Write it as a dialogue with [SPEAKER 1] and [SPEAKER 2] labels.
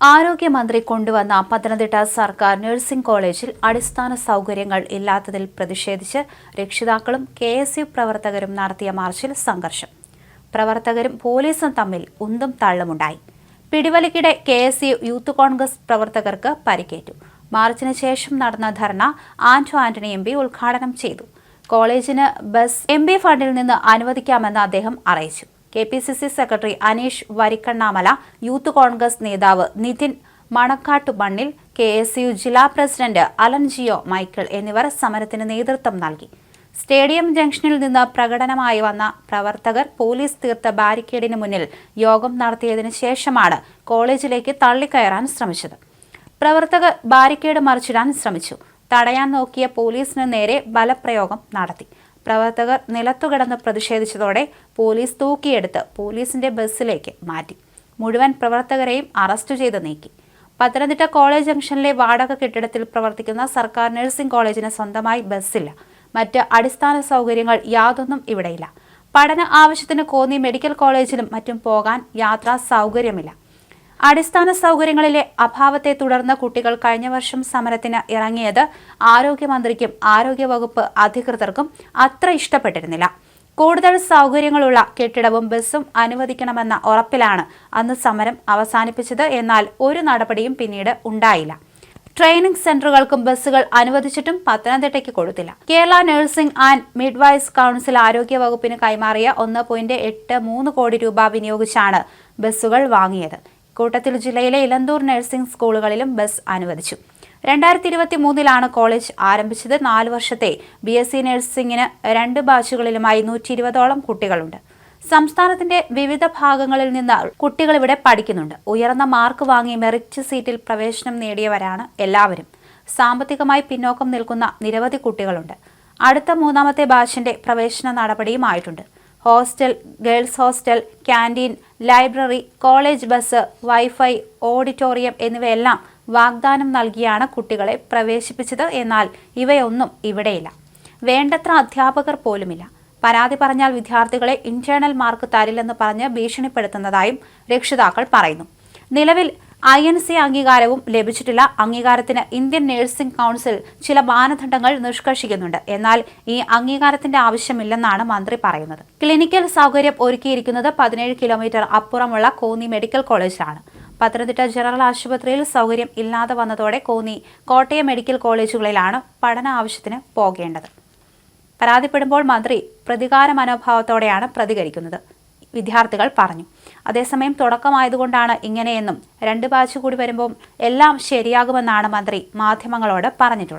[SPEAKER 1] ആരോഗ്യമന്ത്രി കൊണ്ടുവന്ന പത്തനംതിട്ട സർക്കാർ നഴ്സിംഗ് കോളേജിൽ അടിസ്ഥാന സൗകര്യങ്ങൾ ഇല്ലാത്തതിൽ പ്രതിഷേധിച്ച് രക്ഷിതാക്കളും കെ എസ് യു പ്രവർത്തകരും നടത്തിയ മാർച്ചിൽ സംഘർഷം. പ്രവർത്തകരും പോലീസും തമ്മിൽ ഉന്തും തള്ളുമുണ്ടായി. പിടിവലിക്കിടെ K S U youth Congress പ്രവർത്തകർക്ക് പരിക്കേറ്റു. മാർച്ചിന് ശേഷം നടന്ന ധർണ ആന്റോ ആന്റണി എം പി ഉദ്ഘാടനം ചെയ്തു. കോളേജിന് ബസ് എം ഫണ്ടിൽ നിന്ന് അനുവദിക്കാമെന്ന് അദ്ദേഹം അറിയിച്ചു. K P C C secretary Aneesh Varikkannamala youth Congress നേതാവ് നിതിൻ മണക്കാട്ടുമണ്ണിൽ കെ എസ് യു ജില്ലാ പ്രസിഡന്റ് അലൻ ജിയോ മൈക്കിൾ എന്നിവർ സമരത്തിന് നേതൃത്വം നൽകി. സ്റ്റേഡിയം ജംഗ്ഷനിൽ നിന്ന് പ്രകടനമായി വന്ന പ്രവർത്തകർ പോലീസ് തീർത്ത ബാരിക്കേഡിന് മുന്നിൽ യോഗം നടത്തിയതിനു ശേഷമാണ് കോളേജിലേക്ക് തള്ളിക്കയറാൻ ശ്രമിച്ചത്. പ്രവർത്തകർ ബാരിക്കേഡ് മറിച്ചിടാൻ ശ്രമിച്ചു. തടയാൻ നോക്കിയ പോലീസിന് നേരെ ബലപ്രയോഗം നടത്തി. പ്രവർത്തകർ നിലത്തുകിടന്ന് പ്രതിഷേധിച്ചതോടെ പോലീസ് തൂക്കിയെടുത്ത് പോലീസിന്റെ ബസ്സിലേക്ക് മാറ്റി. മുഴുവൻ പ്രവർത്തകരെയും അറസ്റ്റ് ചെയ്ത് നീക്കി. പത്തനംതിട്ട കോളേജ് ജംഗ്ഷനിലെ വാടക കെട്ടിടത്തിൽ പ്രവർത്തിക്കുന്ന സർക്കാർ നഴ്സിംഗ് കോളേജിന് സ്വന്തമായി ബസ്സില്ല. മറ്റ് അടിസ്ഥാന സൗകര്യങ്ങൾ യാതൊന്നും ഇവിടെയില്ല. പഠന ആവശ്യത്തിന് കോന്നി മെഡിക്കൽ കോളേജിലും മറ്റും പോകാൻ യാത്രാ സൗകര്യമില്ല. അടിസ്ഥാന സൗകര്യങ്ങളിലെ അഭാവത്തെ തുടർന്ന് കുട്ടികൾ കഴിഞ്ഞ വർഷം സമരത്തിന് ഇറങ്ങിയത് ആരോഗ്യമന്ത്രിക്കും ആരോഗ്യവകുപ്പ് അധികൃതർക്കും അത്ര ഇഷ്ടപ്പെട്ടിരുന്നില്ല. കൂടുതൽ സൗകര്യങ്ങളുള്ള കെട്ടിടവും ബസ്സും അനുവദിക്കണമെന്ന ഉറപ്പിലാണ് അന്ന് സമരം അവസാനിപ്പിച്ചത്. എന്നാൽ ഒരു നടപടിയും പിന്നീട് ഉണ്ടായില്ല. ട്രെയിനിംഗ് സെന്ററുകൾക്കും ബസ്സുകൾ അനുവദിച്ചിട്ടും പത്തനംതിട്ടയ്ക്ക് കൊടുത്തില്ല. Kerala nursing and midwives council ആരോഗ്യ വകുപ്പിന് കൈമാറിയ ഒന്ന് പോയിന്റ് എട്ട് മൂന്ന് കോടി രൂപ വിനിയോഗിച്ചാണ് ബസ്സുകൾ വാങ്ങിയത്. കൂട്ടത്തിൽ ജില്ലയിലെ ഇലന്തൂർ നഴ്സിംഗ് സ്കൂളുകളിലും ബസ് അനുവദിച്ചു. രണ്ടായിരത്തി ഇരുപത്തി മൂന്നിലാണ് കോളേജ് ആരംഭിച്ചത്. നാല് വർഷത്തെ ബി എസ് സി നഴ്സിംഗിന് രണ്ട് ബാച്ചുകളിലുമായി നൂറ്റി ഇരുപതോളം കുട്ടികളുണ്ട്. സംസ്ഥാനത്തിന്റെ വിവിധ ഭാഗങ്ങളിൽ നിന്ന് കുട്ടികൾ ഇവിടെ പഠിക്കുന്നുണ്ട്. ഉയർന്ന മാർക്ക് വാങ്ങി മെറിറ്റ് സീറ്റിൽ പ്രവേശനം നേടിയവരാണ് എല്ലാവരും. സാമ്പത്തികമായി പിന്നോക്കം നിൽക്കുന്ന നിരവധി കുട്ടികളുണ്ട്. അടുത്ത മൂന്നാമത്തെ ബാച്ചിന്റെ പ്രവേശന നടപടിയുമായിട്ടുണ്ട് hostel girls hostel canteen library college bus WiFi auditorium എന്നിവയെല്ലാം വാഗ്ദാനം നൽകിയാണ് കുട്ടികളെ പ്രവേശിപ്പിച്ചത് എന്നാൽ ഇവയൊന്നും ഇവിടെയില്ല. വേണ്ടത്ര അധ്യാപകർ പോലുമില്ല. പരാതി പറഞ്ഞാൽ വിദ്യാർത്ഥികളെ ഇന്റേണൽ മാർക്ക് തരില്ലെന്ന് പറഞ്ഞ് ഭീഷണിപ്പെടുത്തുന്നതായും രക്ഷിതാക്കൾ പറയുന്നു. നിലവിൽ ഐ എൻ സി അംഗീകാരവും ലഭിച്ചിട്ടില്ല. അംഗീകാരത്തിന് ഇന്ത്യൻ നഴ്സിംഗ് കൗൺസിൽ ചില മാനദണ്ഡങ്ങൾ നിഷ്കർഷിക്കുന്നുണ്ട്. എന്നാൽ ഈ അംഗീകാരത്തിന്റെ ആവശ്യമില്ലെന്നാണ് മന്ത്രി പറയുന്നത്. ക്ലിനിക്കൽ സൗകര്യം ഒരുക്കിയിരിക്കുന്നത് പതിനേഴ് കിലോമീറ്റർ അപ്പുറമുള്ള കോന്നി മെഡിക്കൽ കോളേജിലാണ്. പത്തനംതിട്ട ജനറൽ ആശുപത്രിയിൽ സൗകര്യം ഇല്ലാതെ വന്നതോടെ കോന്നി കോട്ടയം മെഡിക്കൽ കോളേജുകളിലാണ് പഠന ആവശ്യത്തിന് പോകേണ്ടത്. പരാതിപ്പെടുമ്പോൾ മന്ത്രി പ്രതികാര മനോഭാവത്തോടെയാണ് പ്രതികരിക്കുന്നത്. വിദ്യാർത്ഥികൾ പറഞ്ഞു. അതേസമയം തുടക്കമായതുകൊണ്ടാണ് ഇങ്ങനെയെന്നും രണ്ട് ബാച്ച് കൂടി വരുമ്പോൾ എല്ലാം ശരിയാകുമെന്നാണ് മന്ത്രി മാധ്യമങ്ങളോട് പറഞ്ഞിട്ടുള്ളത്.